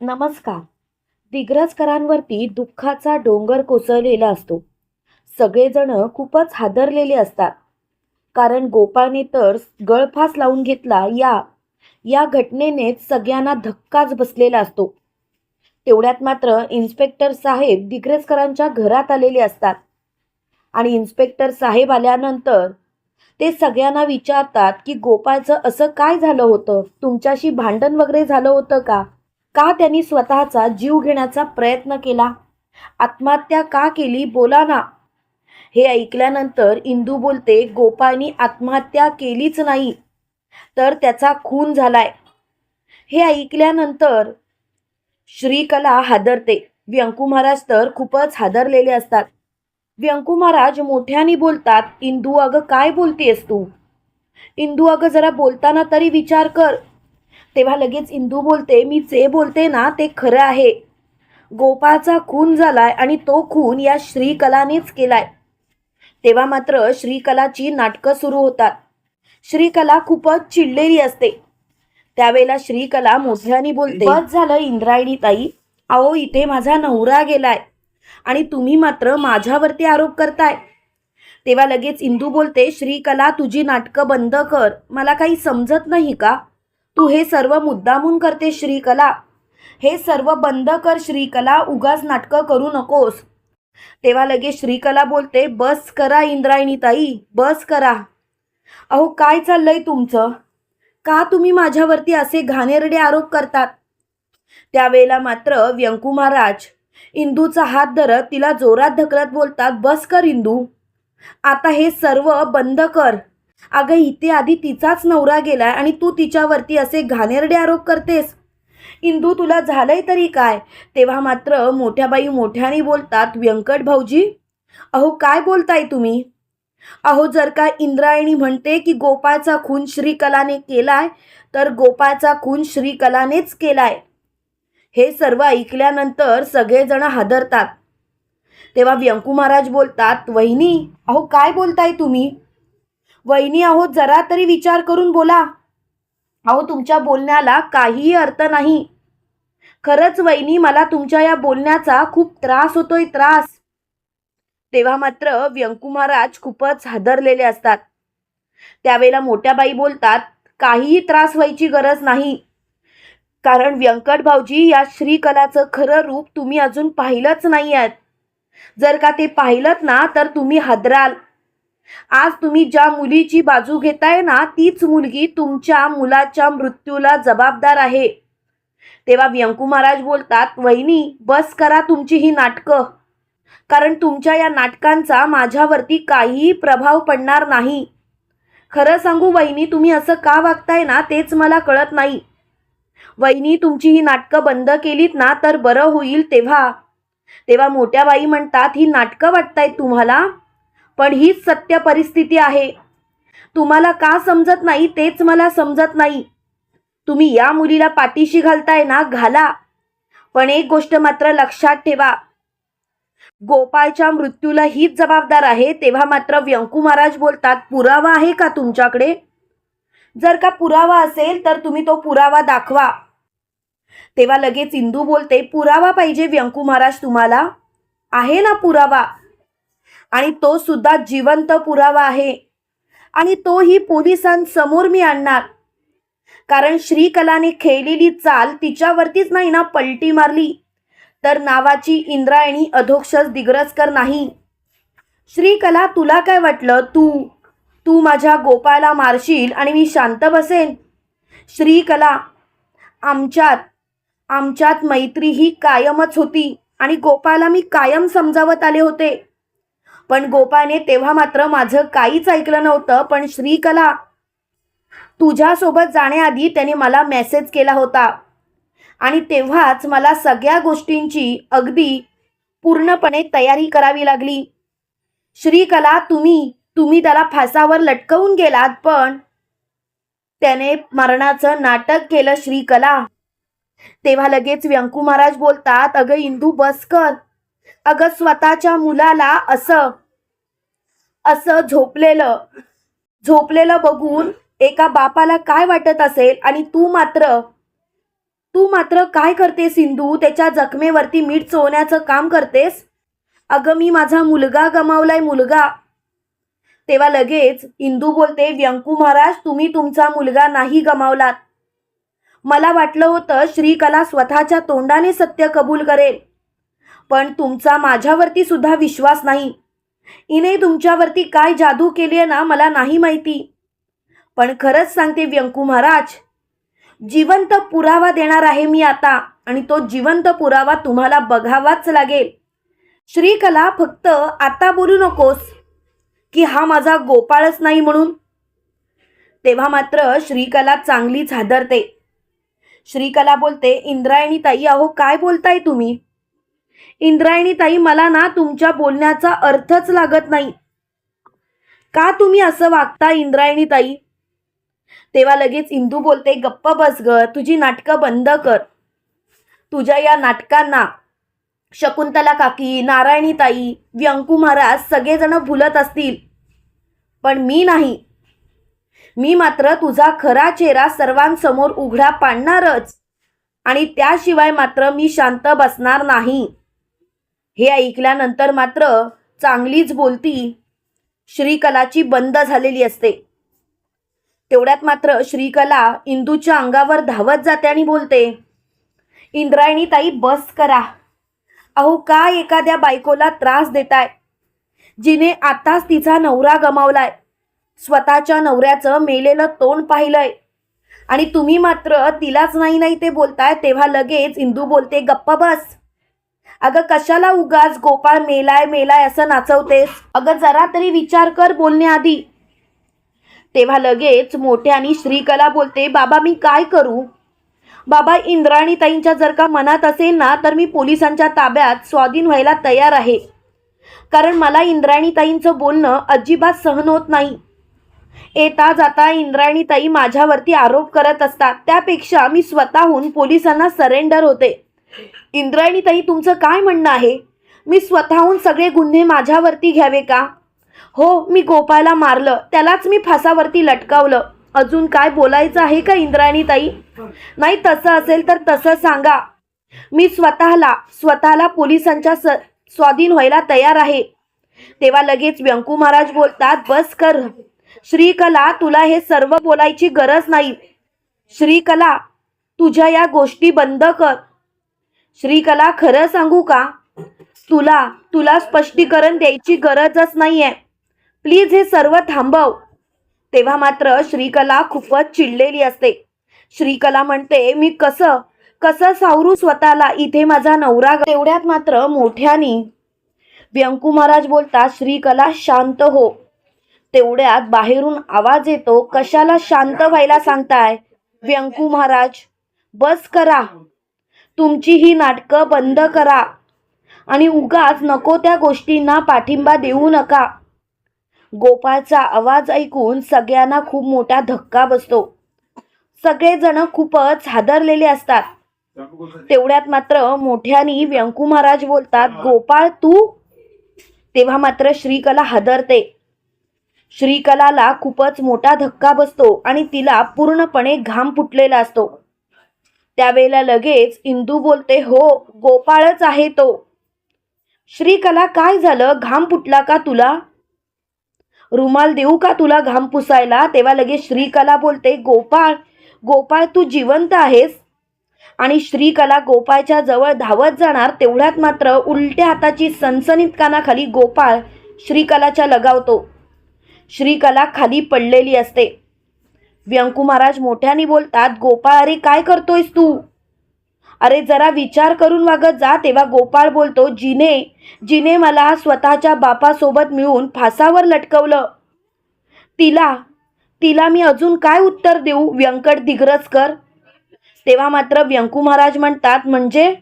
नमस्कार. दिग्रजकरांवरती दुःखाचा डोंगर कोसळलेला असतो. सगळेजण खूपच हादरलेले असतात. कारण गोपाळने तर गळफास लावून घेतला या या घटनेनेच सगळ्यांना धक्काच बसलेला असतो. तेवढ्यात मात्र इन्स्पेक्टर साहेब दिग्रजकरांच्या घरात आलेले असतात. आणि इन्स्पेक्टर साहेब आल्यानंतर ते सगळ्यांना विचारतात की गोपाळचं असं काय झालं होतं? तुमच्याशी भांडण वगैरे झालं होतं का? का त्यांनी स्वतःचा जीव घेण्याचा प्रयत्न केला? आत्महत्या का केली? बोला ना. हे ऐकल्यानंतर इंदू बोलते गोपाळनी आत्महत्या केलीच नाही तर त्याचा खून झालाय. हे ऐकल्यानंतर श्रीकला हादरते. व्यंकू महाराज तर खूपच हादरलेले असतात. व्यंकू महाराज मोठ्याने बोलतात इंदू अगं काय बोलतेस तू? इंदू अगं जरा बोलताना तरी विचार कर. तेव्हा लगेच इंदू बोलते मी जे बोलते ना ते खरं आहे. गोपाळचा खून झालाय आणि तो खून या श्रीकलानेच केलाय. तेव्हा मात्र श्रीकलाची नाटकं सुरू होतात. श्रीकला खूपच चिडलेली असते. त्यावेळेला श्रीकला मोठ्याने बोलते बस झालं इंद्रायणी ताई. अहो इथे माझा नवरा गेलाय आणि तुम्ही मात्र माझ्यावरती आरोप करताय. तेव्हा लगेच इंदू बोलते श्रीकला तुझी नाटकं बंद कर. मला काही समजत नाही का? तू हे सर्व मुद्दामून करते श्रीकला. हे सर्व बंद कर श्रीकला उगाच नाटकं करू नकोस. तेव्हा लगेच श्रीकला बोलते बस करा इंद्रायणी ताई बस करा. अहो काय चाललंय तुमचं? का तुम्ही माझ्यावरती असे घाणेरडे आरोप करतात? त्यावेळेला मात्र व्यंकू महाराज इंदूचा हात धरत तिला जोरात ढकलत बोलतात बस कर इंदू. आता हे सर्व बंद कर. अगं इथे आधी तिचाच नवरा गेलाय आणि तू तिच्यावरती असे घाणेरडे आरोप करतेस. इंदू तुला झालंय तरी काय? तेव्हा मात्र मोठ्या बाई मोठ्याने बोलतात व्यंकट भाऊजी अहो काय बोलताय तुम्ही? अहो जर का इंद्रायणी म्हणते की गोपाळचा खून श्रीकलाने केलाय तर गोपाळचा खून श्रीकलानेच केलाय. हे सर्व ऐकल्यानंतर सगळेजण हादरतात. तेव्हा व्यंकू महाराज बोलतात वहिनी अहो काय बोलताय तुम्ही? वहिनी आहो जरा तरी विचार करून बोला. अहो तुमच्या बोलण्याला काहीही अर्थ नाही. खरंच वहिनी मला तुमच्या या बोलण्याचा खूप त्रास होतोय त्रास. तेव्हा मात्र व्यंकुमाराज खूपच हादरलेले असतात. त्यावेळेला मोठ्या बाई बोलतात काहीही त्रास व्हायची गरज नाही. कारण व्यंकट भाऊजी या श्रीकलाचं खरं रूप तुम्ही अजून पाहिलंच नाही आहेत जर का ते पाहिलं ना तर तुम्ही हादराल. आज तुम्ही ज्या मुलीची बाजू घेताय ना तीच मुलगी तुमच्या मुलाच्या मृत्यूला जबाबदार आहे. तेव्हा व्यंकू महाराज बोलतात वहिनी बस करा तुमची ही नाटकं. कारण तुमच्या या नाटकांचा माझ्यावरती काहीही प्रभाव पडणार नाही. खरं सांगू वहिनी तुम्ही असं का वागताय ना तेच मला कळत नाही. वहिनी तुमची ही नाटकं बंद केलीत ना तर बरं होईल तेव्हा. तेव्हा मोठ्या बाई म्हणतात ही नाटकं वाटतायत तुम्हाला? पण हीच सत्य परिस्थिती आहे. तुम्हाला का समजत नाही तेच मला समजत नाही. तुम्ही या मुलीला पाठीशी घालताय ना घाला. पण एक गोष्ट मात्र लक्षात ठेवा. गोपाळच्या मृत्यूला हीच जबाबदार आहे तेव्हा मात्र व्यंकू महाराज बोलतात पुरावा आहे का तुमच्याकडे? जर का पुरावा असेल तर तुम्ही तो पुरावा दाखवा. तेव्हा लगेच इंदू बोलते पुरावा पाहिजे व्यंकू महाराज तुम्हाला. आहे ना पुरावा. आणि तो सुद्धा जिवंत पुरावा आहे. आणि तोही पोलिसांसमोर मी आणणार. कारण श्रीकलाने खेळलेली चाल तिच्यावरतीच नाही ना पलटी मारली. तर नावाची इंद्रायणी अधोक्षस दिग्रजकर नाही. श्रीकला तुला काय वाटलं? तू तू माझ्या गोपाळला मारशील आणि मी शांत बसेन. श्रीकला आमच्यात आमच्यात मैत्री ही कायमच होती आणि गोपाळला मी कायम समजावत आले होते. पण गोपाळने तेव्हा मात्र माझं काहीच ऐकलं नव्हतं पण श्रीकला तुझ्यासोबत जाण्याआधी त्याने मला मेसेज केला होता. आणि तेव्हाच मला सगळ्या गोष्टींची अगदी पूर्णपणे तयारी करावी लागली. श्रीकला तुम्ही तुम्ही त्याला फासावर लटकवून गेलात पण त्याने मरणाचं नाटक केलं श्रीकला. तेव्हा लगेच व्यंकू महाराज बोलतात अगं इंदू बस कर. अगं स्वतःच्या मुलाला असं असं झोपलेलं झोपलेलं बघून एका बापाला काय वाटत असेल आणि तू मात्र तू मात्र काय करतेस सिंधू? त्याच्या जखमेवरती मीठ चोवण्याचं काम करतेस? अगं मी माझा मुलगा गमावलाय मुलगा. तेव्हा लगेच इंदू बोलते व्यंकू महाराज तुम्ही तुमचा मुलगा नाही गमावलात. मला वाटलं होतं श्रीकला स्वतःच्या तोंडाने सत्य कबूल करेल. पण तुमचा माझ्यावरती सुद्धा विश्वास नाही. इने तुमच्यावरती काय जादू केली आहे ना मला नाही माहिती. पण खरंच सांगते व्यंकू महाराज जिवंत पुरावा देणार आहे मी आता आणि तो जिवंत पुरावा तुम्हाला बघावाच लागेल. श्रीकला फक्त आता बोलू नकोस की हा माझा गोपाळच नाही म्हणून. तेव्हा मात्र श्रीकला चांगलीच हादरते. श्रीकला बोलते इंद्रायणी ताई अहो काय बोलताय तुम्ही? इंद्रायणी ताई मला ना तुमच्या बोलण्याचा अर्थच लागत नाही. का तुम्ही असं वागता इंद्रायणी ताई? तेव्हा लगेच इंदू बोलते गप्प बस ग तुझी नाटकं बंद कर. तुझ्या या नाटकांना शकुंतला काकी नारायणी ताई व्यंकू महाराज सगळेजण भुलत असतील. पण मी नाही. मी मात्र तुझा खरा चेहरा सर्वांसमोर उघडा पाडणारच. आणि त्याशिवाय मात्र मी शांत बसणार नाही. हे ऐकल्यानंतर मात्र चांगलीच बोलती. श्रीकलाची बंद झालेली असते. तेवढ्यात मात्र श्रीकला इंदूच्या अंगावर धावत जाते आणि बोलते इंद्रायणी ताई बस करा. अहो का एखाद्या बायकोला त्रास देताय? जिने आताच तिचा नवरा गमावलाय. स्वतःच्या नवऱ्याचं मेलेलं तोंड पाहिलंय. आणि तुम्ही मात्र तिलाच नाही नाही ते बोलताय तेव्हा लगेच इंदू बोलते गप्प बस. अगं कशाला उगाच गोपाळ मेलाय मेलाय असं नाचवतेस? अगं जरा तरी विचार कर बोलण्याआधी. तेव्हा लगेच मोठ्यानी श्रीकला बोलते बाबा मी काय करू? बाबा इंद्राणीताईंच्या जर का मनात असेल ना तर मी पोलिसांच्या ताब्यात स्वाधीन व्हायला तयार आहे. कारण मला इंद्राणीताईंचं बोलणं अजिबात सहन होत नाही. येता जाता इंद्राणीताई माझ्यावरती आरोप करत असतात. त्यापेक्षा मी स्वतःहून पोलिसांना सरेंडर होते. इंद्रायणी ताई तुमचं काय म्हणणं आहे? मी स्वतःहून सगळे गुन्हे माझ्यावरती घ्यावे का? हो मी गोपाळला मारलं. त्यालाच मी फासावरती लटकावलं. अजून काय बोलायचं आहे का इंद्रायणी ताई नाही तसं असेल तर तसं सांगा. मी स्वतःला स्वतःला पोलिसांच्या स स्वाधीन व्हायला तयार आहे. तेव्हा लगेच व्यंकू महाराज बोलतात बस कर. श्रीकला तुला हे सर्व बोलायची गरज नाही. श्रीकला तुझ्या या गोष्टी बंद कर. श्रीकला खरं सांगू का? तुला तुला स्पष्टीकरण द्यायची गरजच नाहीये. प्लीज हे सर्व थांबव. तेव्हा मात्र श्रीकला खूपच चिडलेली असते. श्रीकला म्हणते मी कसं कसं सावरू स्वतःला? इथे माझा नवरा तेवढ्यात मात्र मोठ्यानी व्यंकू महाराज बोलता श्रीकला शांत हो. तेवढ्यात बाहेरून आवाज येतो कशाला शांत व्हायला सांगताय व्यंकू महाराज? बस करा. तुमची ही नाटकं बंद करा. आणि उगाच नको त्या गोष्टींना पाठिंबा देऊ नका. गोपाळचा आवाज ऐकून सगळ्यांना खूप मोठा धक्का बसतो. सगळेजण खूपच हादरलेले असतात. तेवढ्यात मात्र मोठ्यानी व्यंकू महाराज बोलतात गोपाळ तू? तेव्हा मात्र श्रीकला हादरते. श्रीकलाला खूपच मोठा धक्का बसतो आणि तिला पूर्णपणे घाम फुटलेला असतो. त्यावेळेला लगेच इंदू बोलते हो गोपाळच आहे तो. श्रीकला काय झालं? घाम फुटला का तुला? रुमाल देऊ का तुला घाम पुसायला? तेव्हा लगेच श्रीकला बोलते गोपाळ गोपाळ तू जिवंत आहेस. आणि श्रीकला गोपाळच्या जवळ धावत जाणार तेवढ्यात मात्र उलट्या हाताची सनसनीत कानाखाली गोपाळ श्रीकलाच्या लगावतो. श्रीकला खाली पडलेली असते. व्यंकू महाराज मोठ्याने बोलतात गोपाळ अरे काय करतोयस तू? अरे जरा विचार करून वागत जा तेव्हा गोपाळ बोलतो जिने जिने मला स्वतःच्या बापासोबत मिळून फासावर लटकवलं. तिला तिला मी अजून काय उत्तर देऊ व्यंकट दिग्रजकर तेव्हा मात्र व्यंकू महाराज म्हणतात म्हणजे?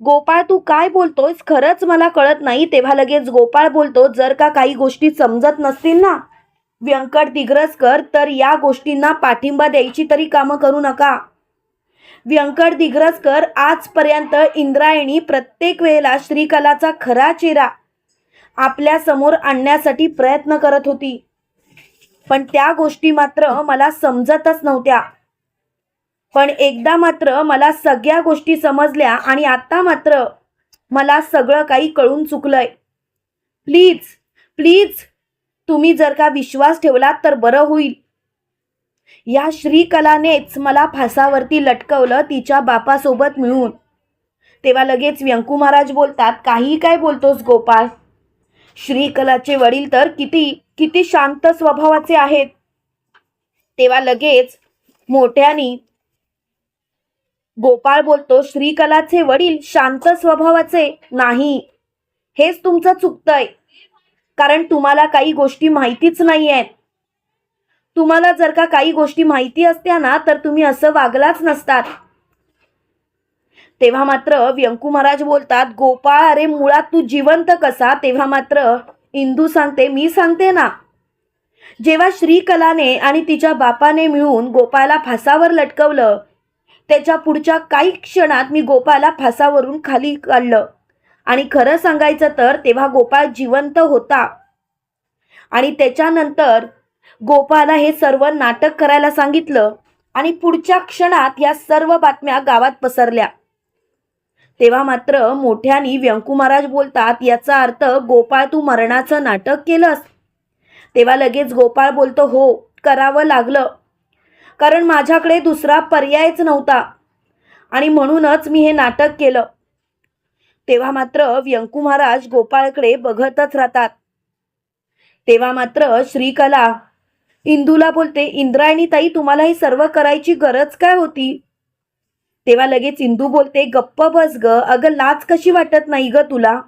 गोपाळ तू काय बोलतोयस? खरंच मला कळत नाही. तेव्हा लगेच गोपाळ बोलतो जर का काही गोष्टी समजत नसतील ना व्यंकट दिग्रजकर तर या गोष्टींना पाठिंबा द्यायची तरी कामं करू नका. व्यंकट दिग्रजकर आजपर्यंत इंद्रायणी प्रत्येक वेळेला श्रीकलाचा खरा चेहरा आपल्यासमोर आणण्यासाठी प्रयत्न करत होती. पण त्या गोष्टी मात्र मला समजतच नव्हत्या. पण एकदा मात्र मला सगळ्या गोष्टी समजल्या आणि आता मात्र मला सगळं काही कळून चुकलंय. प्लीज प्लीज तुम्ही जर का विश्वास ठेवलात तर बरं होईल. या श्रीकलानेच मला फासावरती लटकवलं तिच्या बापासोबत मिळून. तेव्हा लगेच व्यंकू महाराज बोलतात काही काय बोलतोस गोपाळ? श्रीकलाचे वडील तर किती किती शांत स्वभावाचे आहेत. तेव्हा लगेच मोठ्यानी गोपाळ बोलतो श्रीकलाचे वडील शांत स्वभावाचे नाही. हेच तुमचं चुकतंय. कारण तुम्हाला काही गोष्टी माहितीच नाही आहेत तुम्हाला जर का काही गोष्टी माहिती असत्या ना तर तुम्ही असं वागलाच नसतात. तेव्हा मात्र व्यंकू महाराज बोलतात गोपाळ अरे मुळात तू जिवंत कसा? तेव्हा मात्र इंदू सांगते मी सांगते ना. जेव्हा श्रीकलाने आणि तिच्या बापाने मिळून गोपाळला फासावर लटकवलं त्याच्या पुढच्या काही क्षणात मी गोपाळला फासावरून खाली काढलं आणि खरं सांगायचं तर तेव्हा गोपाळ जिवंत होता. आणि त्याच्यानंतर गोपाळला हे सर्व नाटक करायला सांगितलं आणि पुढच्या क्षणात या सर्व बातम्या गावात पसरल्या. तेव्हा मात्र मोठ्यानी व्यंकू महाराज बोलतात याचा अर्थ गोपाळ तू मरणाचं नाटक केलंस. तेव्हा लगेच गोपाळ बोलतो हो करावं लागलं. कारण माझ्याकडे दुसरा पर्यायच नव्हता. आणि म्हणूनच मी हे नाटक केलं. तेव्हा मात्र व्यंकू महाराज गोपाळकडे बघतच राहतात. तेव्हा मात्र श्रीकला इंदूला बोलते इंद्रायणी ताई तुम्हाला हे सर्व करायची गरज काय होती? तेव्हा लगेच इंदू बोलते गप्प बस ग अगं लाच कशी वाटत नाही ग तुला?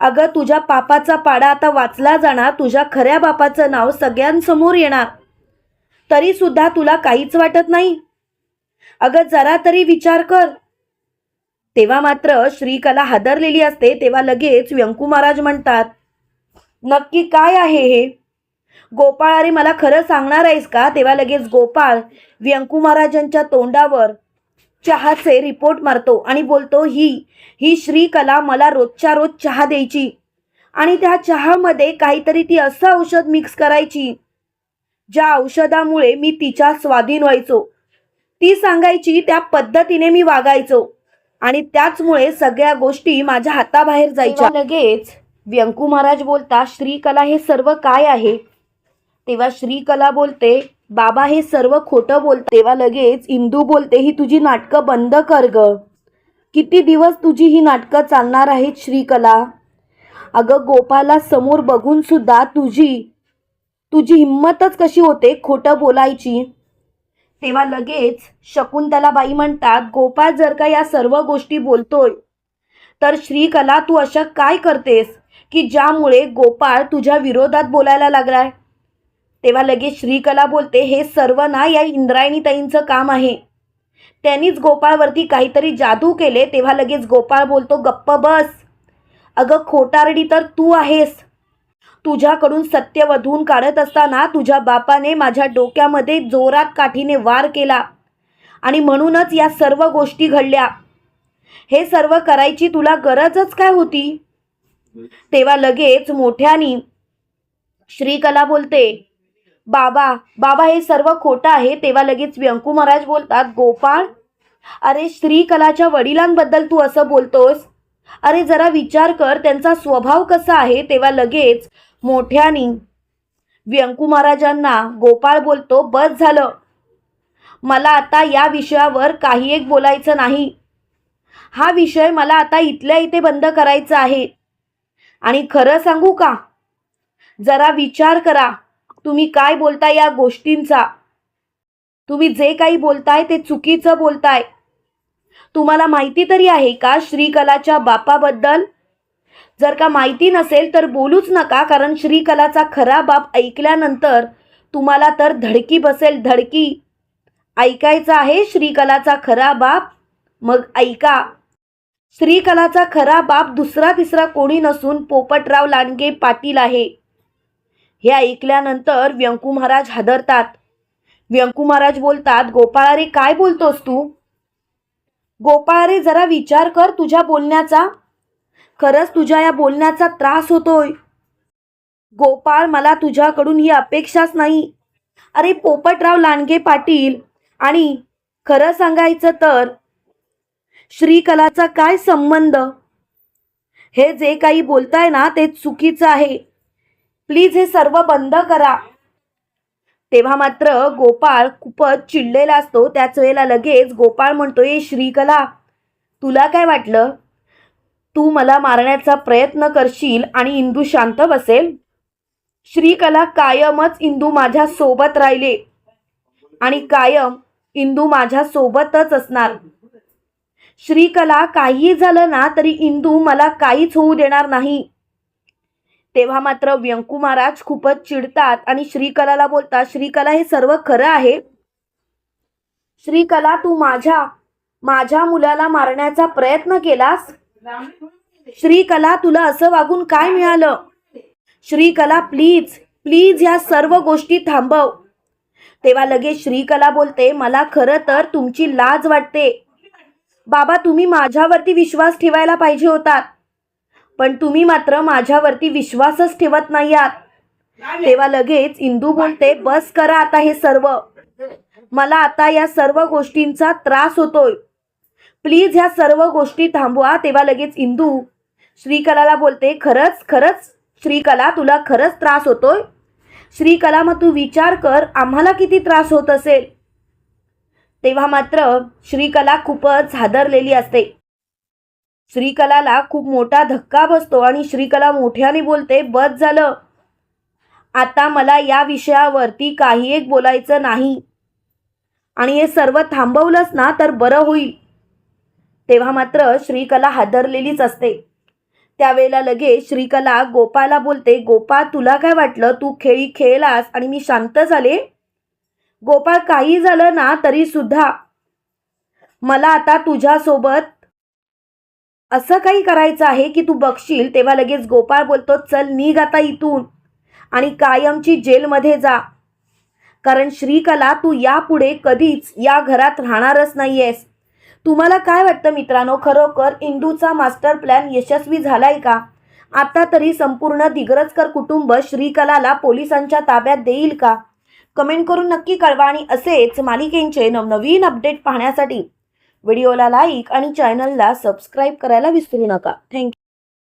अगं तुझ्या पापाचा पाडा आता वाचला जाणार तुझ्या खऱ्या बापाचं नाव सगळ्यांसमोर येणार. तरी सुद्धा तुला काहीच वाटत नाही? अगं जरा तरी विचार कर. तेव्हा मात्र श्रीकला हादरलेली असते तेव्हा लगेच व्यंकू महाराज म्हणतात नक्की काय आहे हे? गोपाळ अरे मला खरं सांगणार आहेस का? तेव्हा लगेच गोपाळ व्यंकू महाराजांच्या तोंडावर चहाचे रिपोर्ट मारतो आणि बोलतो ही ही श्रीकला मला रोजच्या रोज चहा द्यायची आणि त्या चहामध्ये काहीतरी ती असं औषध मिक्स करायची ज्या औषधामुळे मी तिच्या स्वाधीन व्हायचो. ती सांगायची त्या पद्धतीने मी वागायचो. आणि त्याचमुळे सगळ्या गोष्टी माझ्या हाताबाहेर जायच्या. लगेच व्यंकू महाराज बोलता श्रीकला हे सर्व काय आहे? तेव्हा श्रीकला बोलते बाबा हे सर्व खोटं बोलते तेव्हा लगेच इंदू बोलते ही तुझी नाटकं बंद कर ग. किती दिवस तुझी ही नाटकं चालणार आहेत श्रीकला? अगं गोपाला समोर बघून सुद्धा तुझी तुझी हिंमतच कशी होते खोटं बोलायची? तेव्हा लगेच शकुंतला बाई म्हणतात गोपाळ जर का या सर्व गोष्टी बोलतोय तर श्रीकला तू अशा काय करतेस की ज्यामुळे गोपाळ तुझ्या विरोधात बोलायला लागलाय? तेव्हा लगेच श्रीकला बोलते हे सर्व ना या इंद्रायणी ताईंचं काम आहे. त्यांनीच गोपाळवरती काहीतरी जादू केले तेव्हा लगेच गोपाळ बोलतो गप्प बस. अगं खोटारडी तर तू आहेस. तुझ्याकडून सत्य वधून काढत असताना तुझ्या बापाने माझ्या डोक्यामध्ये जोरात काठीने वार केला. आणि म्हणूनच या सर्व गोष्टी घडल्या. हे सर्व करायची तुला गरजच काय होती? तेव्हा लगेच मोठ्यानी श्रीकला बोलते बाबा बाबा हे सर्व खोटं आहे. तेव्हा लगेच व्यंकू महाराज बोलतात गोपाळ अरे श्रीकलाच्या वडिलांबद्दल तू असं बोलतोस? अरे जरा विचार कर त्यांचा स्वभाव कसा आहे? तेव्हा लगेच मोठ्यानी. व्यंकू महाराजांना गोपाळ बोलतो बस झालं. मला आता या विषयावर काही एक बोलायचं नाही. हा विषय मला आता इथल्या इथे बंद करायचा आहे. आणि खरं सांगू का? जरा विचार करा. तुम्ही काय बोलताय या गोष्टींचा? तुम्ही जे काही बोलताय ते चुकीचं बोलताय. तुम्हाला माहिती तरी आहे का श्रीकलाच्या बापाबद्दल? जर का माहिती नसेल तर बोलूच नका कारण श्रीकलाचा खरा बाप ऐकल्यानंतर तुम्हाला तर धडकी बसेल धडकी. ऐकायचा आहे श्रीकलाचा खरा बाप? मग ऐका. श्रीकलाचा खरा बाप दुसरा तिसरा कोणी नसून पोपटराव लांडगे पाटील आहे. हे ऐकल्यानंतर व्यंकू महाराज हादरतात. व्यंकू महाराज बोलतात गोपाळारे काय बोलतोस तू? गोपाळारे जरा विचार कर तुझ्या बोलण्याचा. खरंच तुझ्या या बोलण्याचा त्रास होतोय. गोपाळ मला तुझ्याकडून ही अपेक्षाच नाही. अरे पोपटराव लांडगे पाटील आणि खरं सांगायचं तर श्रीकलाचा काय संबंध? हे जे काही बोलताय ना ते चुकीचं आहे. प्लीज हे सर्व बंद करा. तेव्हा मात्र गोपाळ खूपच चिडलेला असतो. त्याच वेळेला लगेच गोपाळ म्हणतोय श्रीकला तुला काय वाटलं? तू मला मारण्याचा प्रयत्न करशील आणि इंदू शांत बसेल. श्रीकला कायमच इंदू माझ्या सोबत राहिले आणि कायम इंदू माझ्या सोबतच असणार. श्रीकला काही झालं ना तरी इंदू मला काहीच होऊ देणार नाही. तेव्हा मात्र व्यंकू महाराज खूपच चिडतात आणि श्रीकलाला बोलतात श्रीकला हे सर्व खरं आहे. श्रीकला तू माझ्या माझ्या मुलाला मारण्याचा प्रयत्न केलास? श्रीकला तुला असं वागून काय मिळालं? श्रीकला प्लीज प्लीज या सर्व गोष्टी थांबव. तेव्हा लगेच श्रीकला बोलते मला खरं तर तुमची लाज वाटते. बाबा तुम्ही माझ्यावरती विश्वास ठेवायला पाहिजे होतात. पण तुम्ही मात्र माझ्यावरती विश्वासच ठेवत नाही आहात तेव्हा लगेच इंदू बोलते बस करा आता हे सर्व. मला आता या सर्व गोष्टींचा त्रास होतोय. प्लीज ह्या सर्व गोष्टी थांबवा तेव्हा लगेच इंदू श्रीकलाला बोलते खरंच खरंच श्रीकला तुला खरंच त्रास होतोय? श्रीकला मग तू विचार कर आम्हाला किती त्रास होत असेल? तेव्हा मात्र श्रीकला खूपच हादरलेली असते. श्रीकलाला खूप मोठा धक्का बसतो आणि श्रीकला मोठ्याने बोलते बस झालं. आता मला या विषयावरती काही एक बोलायचं नाही. आणि हे सर्व थांबवलंच ना तर बरं होईल. तेव्हा मात्र श्रीकला हादरलेलीच असते. त्यावेळेला लगेच श्रीकला गोपाला बोलते गोपाळ तुला काय वाटलं? तू खेळी खेळलास आणि मी शांत झाले? गोपाळ काही झालं ना तरी सुद्धा. मला आता तुझ्यासोबत असं काही करायचं आहे की तू बघशील? तेव्हा लगेच गोपाळ बोलतो चल निघ आता इथून आणि कायमची जेलमध्ये जा. कारण श्रीकला तू यापुढे कधीच या घरात राहणारच नाहीयेस. तुम्हाला काय वाटतं मित्रांनो? खरोखर इंदूचा मास्टर प्लॅन यशस्वी झालाय का? आता तरी संपूर्ण दिग्रजकर कुटुंब श्रीकलाला पोलिसांच्या ताब्यात देईल का? कमेंट करून नक्की कळवा आणि असेच मालिकेंचे नवनवीन अपडेट पाहण्यासाठी. व्हिडिओला लाईक आणि चॅनलला सबस्क्राईब करायला विसरू नका. थँक्यू.